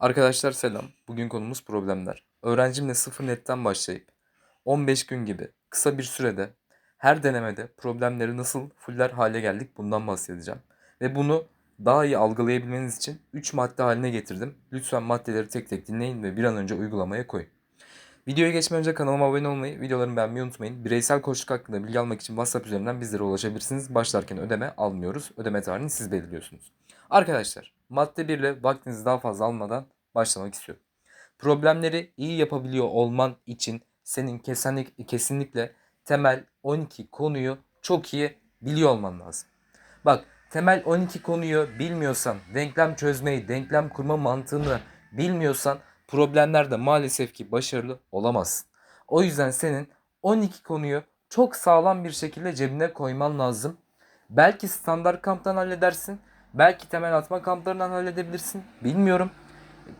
Arkadaşlar selam. Bugün konumuz problemler. Öğrencimle sıfır netten başlayıp 15 gün gibi kısa bir sürede her denemede problemleri nasıl fuller hale geldik bundan bahsedeceğim. Ve bunu daha iyi algılayabilmeniz için 3 madde haline getirdim. Lütfen maddeleri tek tek dinleyin ve bir an önce uygulamaya koyun. Videoya geçmeden önce kanalıma abone olmayı, videolarımı beğenmeyi unutmayın. Bireysel koçluk hakkında bilgi almak için WhatsApp üzerinden bizlere ulaşabilirsiniz. Başlarken ödeme almıyoruz. Ödeme tarihini siz belirliyorsunuz. Arkadaşlar madde 1 ile vaktinizi daha fazla almadan başlamak istiyorum. Problemleri iyi yapabiliyor olman için senin kesinlik, kesinlikle temel 12 konuyu çok iyi biliyor olman lazım. Bak temel 12 konuyu bilmiyorsan, denklem çözmeyi, denklem kurma mantığını bilmiyorsan problemlerde maalesef ki başarılı olamazsın. O yüzden senin 12 konuyu çok sağlam bir şekilde cebine koyman lazım. Belki standart kamptan halledersin. Belki temel atma kamplarından halledebilirsin. Bilmiyorum.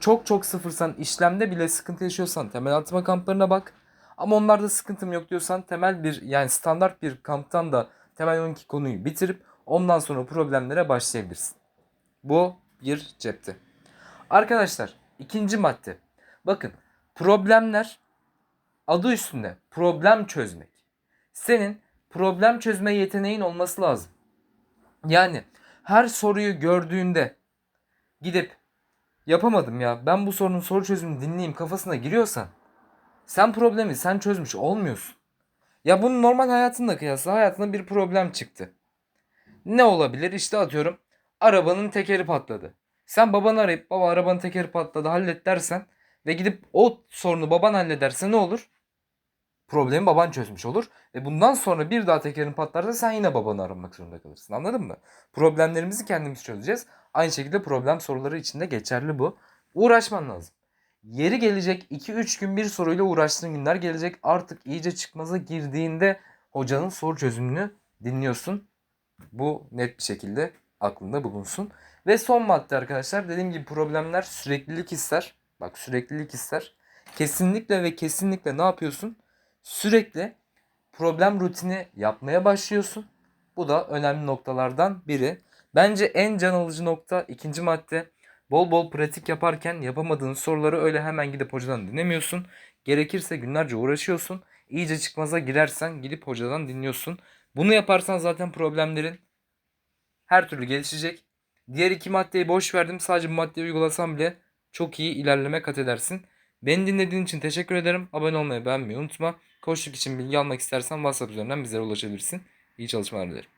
Çok çok sıfırsan işlemde bile sıkıntı yaşıyorsan temel atma kamplarına bak. Ama onlarda sıkıntım yok diyorsan temel bir yani standart bir kamptan da temel 12 konuyu bitirip ondan sonra problemlere başlayabilirsin. Bu bir cepte. Arkadaşlar ikinci madde. Bakın problemler adı üstünde problem çözmek. Senin problem çözme yeteneğin olması lazım. Yani her soruyu gördüğünde gidip yapamadım ya ben bu sorunun soru çözümünü dinleyeyim kafasına giriyorsan sen problemi sen çözmüş olmuyorsun. Ya bunu normal hayatında kıyasla hayatında bir problem çıktı. Ne olabilir? İşte atıyorum arabanın tekeri patladı. Sen babanı arayıp baba arabanın tekeri patladı hallet dersen ve gidip o sorunu baban hallederse ne olur? Problemi baban çözmüş olur. Ve bundan sonra bir daha tekerin patlarsa sen yine babanı aramak zorunda kalırsın. Anladın mı? Problemlerimizi kendimiz çözeceğiz. Aynı şekilde problem soruları için de geçerli bu. Uğraşman lazım. Yeri gelecek 2-3 gün bir soruyla uğraştığın günler gelecek. Artık iyice çıkmaza girdiğinde hocanın soru çözümünü dinliyorsun. Bu net bir şekilde aklında bulunsun. Ve son madde arkadaşlar dediğim gibi problemler süreklilik ister. Bak süreklilik ister. Kesinlikle ve kesinlikle ne yapıyorsun? Sürekli problem rutini yapmaya başlıyorsun. Bu da önemli noktalardan biri. Bence en can alıcı nokta ikinci madde. Bol bol pratik yaparken yapamadığın soruları öyle hemen gidip hocadan dinlemiyorsun. Gerekirse günlerce uğraşıyorsun. İyice çıkmaza girersen gidip hocadan dinliyorsun. Bunu yaparsan zaten problemlerin her türlü gelişecek. Diğer iki maddeyi boş verdim. Sadece bu maddeyi uygulasam bile çok iyi ilerleme kat edersin. Beni dinlediğin için teşekkür ederim. Abone olmayı beğenmeyi unutma. Koçluk için bilgi almak istersen WhatsApp üzerinden bizlere ulaşabilirsin. İyi çalışmalar dilerim.